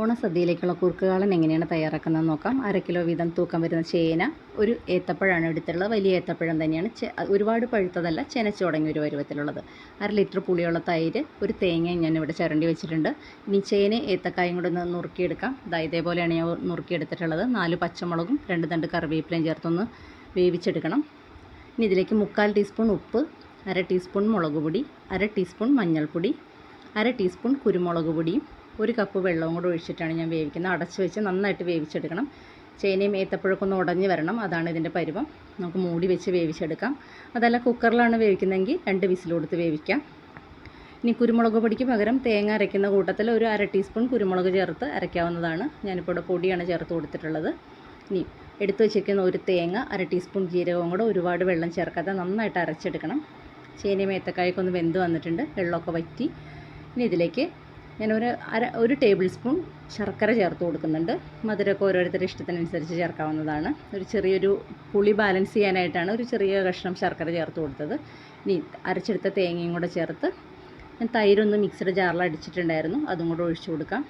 ഓണസദ്യയിലേക്കുള്ള കുറുക്കുകാളൻ എങ്ങനെയാണ് തയ്യാറാക്കുന്നത് നോക്കാം. അര കിലോ വീതം തൂക്കം വരുന്ന ചേന ഒരു ഏത്തപ്പഴമാണ് എടുത്തിട്ടുള്ളത്. വലിയ ഏത്തപ്പഴം തന്നെയാണ്. ഒരുപാട് പഴുത്തതല്ല ചെനച്ചുടങ്ങി ഒരു പരുവത്തിലുള്ളത്. അര ലിറ്റർ പുളിയുള്ള തൈര് ഒരു തേങ്ങയും ഞാൻ ഇവിടെ ചരണ്ടി വെച്ചിട്ടുണ്ട്. ഇനി ചേന ഏത്തക്കായും കൂടെ ഒന്ന് നുറുക്കിയെടുക്കാം. ദാ ഇതേപോലെയാണ് ഞാൻ നുറുക്കിയെടുത്തിട്ടുള്ളത്. നാല് പച്ചമുളകും രണ്ട് തണ്ട് കറിവേപ്പിലയും ചേർത്തൊന്ന് വേവിച്ചെടുക്കണം. ഇനി ഇതിലേക്ക് മുക്കാൽ ടീസ്പൂൺ ഉപ്പ് അര ടീസ്പൂൺ മുളക് പൊടി അര ടീസ്പൂൺ മഞ്ഞൾപ്പൊടി അര ടീസ്പൂൺ കുരുമുളക് പൊടിയും ഒരു കപ്പ് വെള്ളവും കൂടെ ഒഴിച്ചിട്ടാണ് ഞാൻ വേവിക്കുന്നത്. അടച്ച് വെച്ച് നന്നായിട്ട് വേവിച്ചെടുക്കണം. ചേനയും ഏത്തപ്പഴമൊക്കെ ഒന്ന് ഉടഞ്ഞു വരണം. അതാണ് ഇതിന്റെ പരുവം. നമുക്ക് മൂടി വെച്ച് വേവിച്ചെടുക്കാം. അതല്ല കുക്കറിലാണ് വേവിക്കുന്നതെങ്കിൽ രണ്ട് വിസിൽ കൊടുത്ത് വേവിക്കാം. ഇനി കുരുമുളക് പൊടിക്ക് പകരം തേങ്ങ അരയ്ക്കുന്ന കൂട്ടത്തിൽ ഒരു അര ടീസ്പൂൺ കുരുമുളക് ചേർത്ത് അരയ്ക്കാവുന്നതാണ്. ഞാനിപ്പോൾ ഇവിടെ പൊടിയാണ് ചേർത്ത് കൊടുത്തിട്ടുള്ളത്. ഇനി എടുത്തു വെച്ചിരിക്കുന്ന ഒരു തേങ്ങ അര ടീസ്പൂൺ ജീരകവും കൂടെ ഒരുപാട് വെള്ളം ചേർക്കാതെ നന്നായിട്ട് അരച്ചെടുക്കണം. ചേനയും ഏത്തക്കായൊക്കെ ഒന്ന് വെന്ത് വന്നിട്ടുണ്ട്. വെള്ളമൊക്കെ വറ്റി. ഇനി ഇതിലേക്ക് ഞാനൊരു അര ഒരു ടേബിൾ സ്പൂൺ ശർക്കര ചേർത്ത് കൊടുക്കുന്നുണ്ട്. മധുരമൊക്കെ ഓരോരുത്തരുടെ ഇഷ്ടത്തിനനുസരിച്ച് ചേർക്കാവുന്നതാണ്. ഒരു ചെറിയൊരു പുളി ബാലൻസ് ചെയ്യാനായിട്ടാണ് ഒരു ചെറിയ കഷ്ണം ശർക്കര ചേർത്ത് കൊടുത്തത്. ഇനി അരച്ചെടുത്ത തേങ്ങയും കൂടെ ചേർത്ത് ഞാൻ തൈരൊന്ന് മിക്സഡ് ജാറിൽ അടിച്ചിട്ടുണ്ടായിരുന്നു. അതും കൂടെ ഒഴിച്ചു കൊടുക്കാം.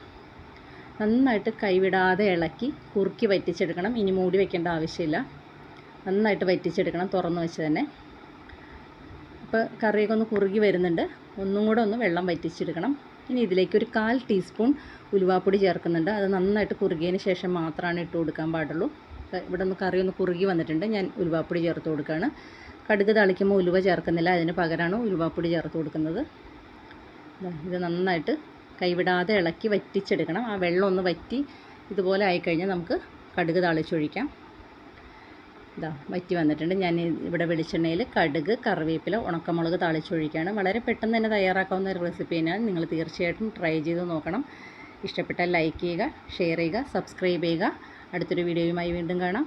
നന്നായിട്ട് കൈവിടാതെ ഇളക്കി കുറുക്കി വറ്റിച്ചെടുക്കണം. ഇനി മൂടി വയ്ക്കേണ്ട ആവശ്യമില്ല. നന്നായിട്ട് വറ്റിച്ചെടുക്കണം തുറന്ന് വെച്ച് തന്നെ. അപ്പോൾ കറിയൊക്കെ ഒന്ന് കുറുകി വരുന്നുണ്ട്. ഒന്നും കൂടെ ഒന്ന് വെള്ളം വറ്റിച്ചെടുക്കണം. ഇനി ഇതിലേക്ക് ഒരു കാൽ ടീസ്പൂൺ ഉലുവാപ്പൊടി ചേർക്കുന്നുണ്ട്. അത് നന്നായിട്ട് കുറുകിയതിന് ശേഷം മാത്രമാണ് ഇട്ട് കൊടുക്കാൻ പാടുള്ളൂ. ഇവിടെ ഒന്ന് കറി ഒന്ന് കുറുകി വന്നിട്ടുണ്ട്. ഞാൻ ഉലുവാപ്പൊടി ചേർത്ത് കൊടുക്കുകയാണ്. കടുക് തളിക്കുമ്പോൾ ഉലുവ ചേർക്കുന്നില്ല. അതിന് പകരമാണ് ഉലുവാപ്പൊടി ചേർത്ത് കൊടുക്കുന്നത്. ഇത് നന്നായിട്ട് കൈവിടാതെ ഇളക്കി വറ്റിച്ചെടുക്കണം. ആ വെള്ളം ഒന്ന് വറ്റി ഇതുപോലെ ആയിക്കഴിഞ്ഞാൽ നമുക്ക് കടുക് താളിച്ചൊഴിക്കാം. ഇതാ വറ്റി വന്നിട്ടുണ്ട്. ഞാൻ ഇവിടെ വെളിച്ചെണ്ണയിൽ കടുക് കറിവേപ്പില ഉണക്കമുളക് താളിച്ചൊഴിക്കുകയാണ്. വളരെ പെട്ടെന്ന് തന്നെ തയ്യാറാക്കാവുന്ന ഒരു റെസിപ്പി തന്നെയാണ് നിങ്ങൾ തീർച്ചയായിട്ടും ട്രൈ ചെയ്ത് നോക്കണം. ഇഷ്ടപ്പെട്ടാൽ ലൈക്ക് ചെയ്യുക ഷെയർ ചെയ്യുക സബ്സ്ക്രൈബ് ചെയ്യുക. അടുത്തൊരു വീഡിയോയുമായി വീണ്ടും കാണാം.